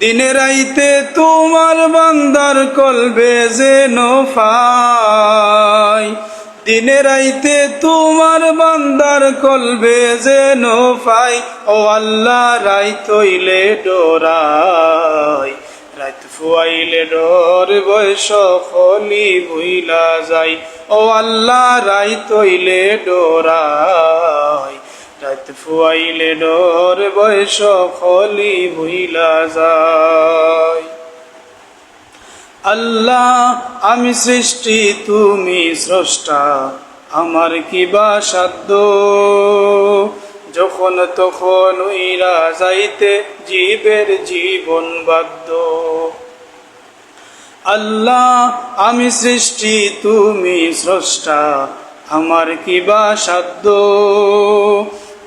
দিনে রাইতে তোমার বান্দার কলবে যেন ফাই। দিনে রাইতে তোমার বান্দার কলবে যেন ফাই। ও আল্লাহ রাই তৈলে ডোরাই। রাত ফুয়াইলে ডর বয়স খলি ভুইলা যাই ও আল্লাহ রাই তৈলে ডোরাই। ফুয়াইলে ডর বয়স খলি ভুইলা যায়। আল্লাহ, আমি সৃষ্টি, তুমি স্রষ্টা, আমার কি বা সাধ্য? যখন তখন উইরা যাইতে জীবের জীবন বাধ্য। আল্লাহ, আমি সৃষ্টি, তুমি স্রষ্টা, আমার কি বা সাধ্য?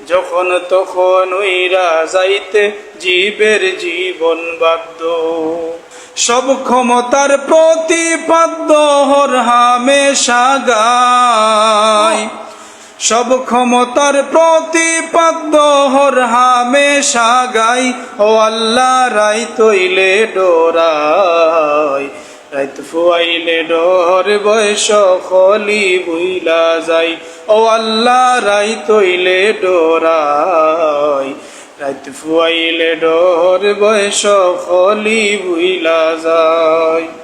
যখন তখন উইরা যাইতে জীবের জীবন বাধ্য। সব ক্ষমতার প্রতিপাদ্য হর হামেশা গায় সব ক্ষমতার প্রতিপাদ্য হর হামেশা গাই ও আল্লাহ রাই তৈলে ডোরাই। রাইত ফুয়াইলে ডর বয়স খলি বুইলা যাই। ও আল্লাহ, রাইত তৈলে ডরাই। রাইত ফুয়াইলে ডর বয়স খলি বুইলা যায়